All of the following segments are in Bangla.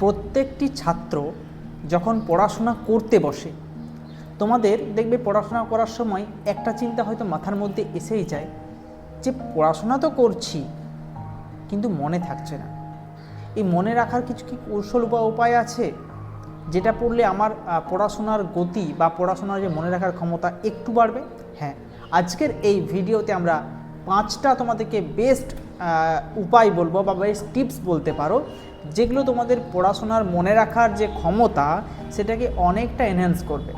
প্রত্যেকটি ছাত্র যখন পড়াশোনা করতে বসে, তোমাদের দেখবে পড়াশোনা করার সময় একটা চিন্তা হয়তো মাথার মধ্যে এসেই যায় যে, পড়াশোনা তো করছি, কিন্তু মনে থাকছে না। এই মনে রাখার কিছু কি কৌশল বা উপায় আছে? যেটা পড়লে আমার পড়াশোনার গতি বা পড়াশোনার যে মনে রাখার ক্ষমতা একটু বাড়বে? হ্যাঁ আজকের এই ভিডিওতে আমরা পাঁচটা তোমাদেরকে বেস্ট উপায় বলব বা বেস্ট টিপস বলতে পারো, যেগুলো তোমাদের পড়াশোনার মনে রাখার যে ক্ষমতা, সেটাকে অনেকটা এনহ্যান্স করবে।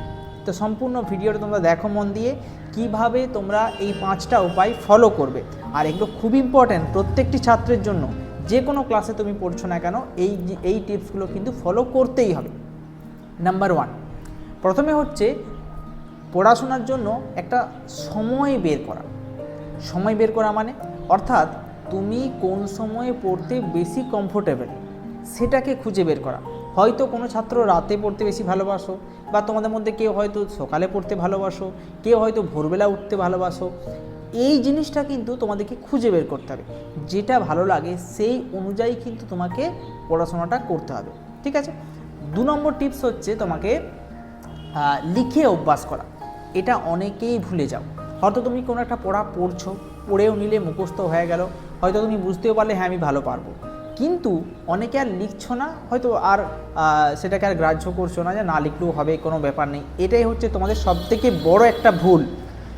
তো সম্পূর্ণ ভিডিওটা তোমরা দেখো মন দিয়ে, কীভাবে তোমরা এই পাঁচটা উপায় ফলো করবে। আর এগুলো খুব ইম্পর্ট্যান্ট প্রত্যেকটি ছাত্রের জন্য, যে কোনো ক্লাসে তুমি পড়ছো না কেন, এই এই টিপসগুলো কিন্তু ফলো করতেই হবে। নাম্বার ওয়ান প্রথমে হচ্ছে পড়াশোনার জন্য একটা সময় বের করা। সময় বের করা মানে? অর্থাৎ তুমি কোন সময়ে পড়তে বেশি কমফোর্টেবল সেটাকে খুঁজে বের করা। হয়তো কোনো ছাত্র রাতে পড়তে বেশি ভালোবাসো বা তোমাদের মধ্যে কেউ হয়তো সকালে পড়তে ভালোবাসো, কেউ হয়তো ভোরবেলা উঠতে ভালোবাসো। এই জিনিসটা কিন্তু তোমাদেরকে খুঁজে বের করতে হবে। যেটা ভালো লাগে সেই অনুযায়ী কিন্তু তোমাকে পড়াশোনাটা করতে হবে। ঠিক আছে? দু নম্বর টিপস হচ্ছে তোমাকে লিখে অভ্যাস করা। এটা অনেকেই ভুলে যাও। হয়তো তুমি কোনো একটা পড়া পড়ছো, পড়েও নিলে মুখস্থ হয়ে গেল, হয়তো তুমি বুঝতেও পারলে হ্যাঁ আমি ভালো পারব। কিন্তু অনেকে আর লিখছো না, হয়তো আর সেটাকে আর গ্রাহ্য করছ না যে না, লিখলেও হবে, কোনো ব্যাপার নেই। এটাই হচ্ছে তোমাদের সবথেকে বড় একটা ভুল।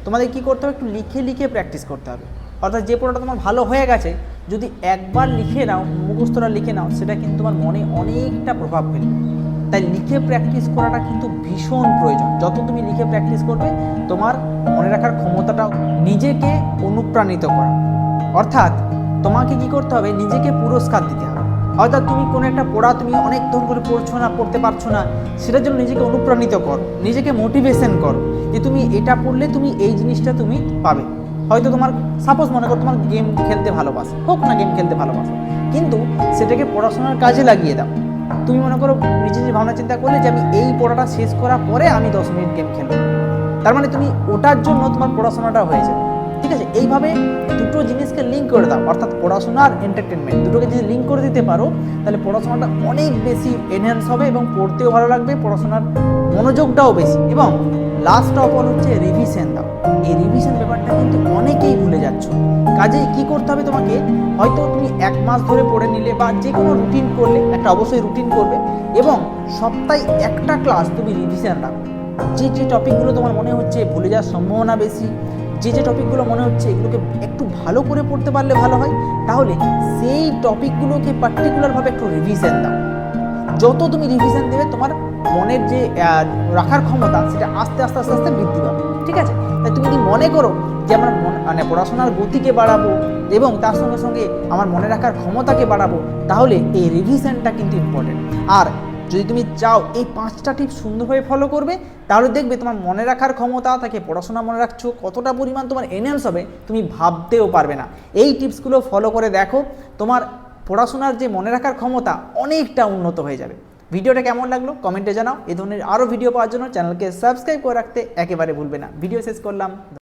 তোমাদের কি করতে হবে? একটু লিখে লিখে প্র্যাকটিস করতে হবে। অর্থাৎ যে পড়াটা তোমার ভালো হয়ে গেছে, যদি একবার লিখে নাও, মুখস্থটা লিখে নাও, সেটা কিন্তু তোমার মনে অনেকটা প্রভাব ফেলবে। তাই লিখে প্র্যাকটিস করাটা কিন্তু ভীষণ প্রয়োজন। যত তুমি লিখে প্র্যাকটিস করবে, তোমার মনে রাখার ক্ষমতাটা নিজেকে অনুপ্রাণিত করা। অর্থাৎ তোমাকে কি করতে হবে? নিজেকে পুরস্কার দিতে হবে। অর্থাৎ তুমি কোনো একটা পড়া তুমি অনেকক্ষণ করে পড়ছো না, পড়তে পারছ না, সেটার জন্য নিজেকে অনুপ্রাণিত করো, নিজেকে মোটিভেশন করো যে তুমি এটা পড়লে তুমি এই জিনিসটা তুমি পাবে। হয়তো তোমার সাপোজ মনে করো তোমার গেম খেলতে ভালোবাসো, হোক না গেম খেলতে ভালোবাসো, কিন্তু সেটাকে পড়াশোনার কাজে লাগিয়ে দাও। তুমি মনে করো নিজে নিজের ভাবনা চিন্তা করলে যে আমি এই পড়াটা শেষ করার পরে আমি দশ মিনিট গেম খেলব। তার মানে তুমি ওটার জন্য তোমার পড়াশোনাটা হয়ে যাবে আছে, এইভাবে দুটো জিনিসকে লিঙ্ক করে দাও। অর্থাৎ পড়াশোনা আর এন্টারটেনমেন্ট দুটোকে যদি লিঙ্ক করে দিতে পারো, তাহলে পড়াশোনাটা অনেক বেশি এনহ্যান্স হবে এবং পড়তেও ভালো লাগবে, পড়াশোনার মনোযোগটাও বেশি। এবং লাস্ট অফ অল হচ্ছে রিভিশন দাও। এই রিভিশন ব্যাপারটা কিন্তু অনেকেই ভুলে যাচ্ছ। কাজেই কি করতে হবে তোমাকে? হয়তো তুমি এক মাস ধরে পড়ে নিলে বা যে কোনো রুটিন করলে, একটা অবশ্যই রুটিন করবে এবং সপ্তাহে একটা ক্লাস তুমি রিভিশন রাখো যে যে টপিকগুলো তোমার মনে হচ্ছে ভুলে যাওয়ার সম্ভাবনা বেশি যে যে টপিকগুলো মনে হচ্ছে এগুলোকে একটু ভালো করে পড়তে পারলে ভালো হয়, তাহলে সেই টপিকগুলোকে পার্টিকুলারভাবে একটু রিভিশন দাও। যত তুমি রিভিশন দেবে, তোমার মনের যে রাখার ক্ষমতা সেটা আস্তে আস্তে আস্তে আস্তে বৃদ্ধি পাবে। ঠিক আছে? তাই তুমি যদি মনে করো যে আমার মন পড়াশোনার গতিকে বাড়াবো এবং তার সঙ্গে সঙ্গে আমার মনে রাখার ক্ষমতাকে বাড়াবো, তাহলে এই রিভিশনটা কিন্তু ইম্পর্টেন্ট আর যদি তুমি চাও এই পাঁচটা টিপস সুন্দরভাবে ফলো করবে, তাহলে দেখবে তোমার মনে রাখার ক্ষমতা তাকে পড়াশোনা মনে রাখছো, কতটা পরিমাণ তোমার এনহ্যান্স হবে তুমি ভাবতেও পারবে না। এই টিপসগুলো ফলো করে দেখো, তোমার পড়াশোনার যে মনে রাখার ক্ষমতা অনেকটা উন্নত হয়ে যাবে। ভিডিওটা কেমন লাগল কমেন্টে জানাও। এই ধরনের আরও ভিডিও পাওয়ার জন্য চ্যানেলকে সাবস্ক্রাইব করে রাখতে একেবারে ভুলবে না। ভিডিও শেষ করলাম।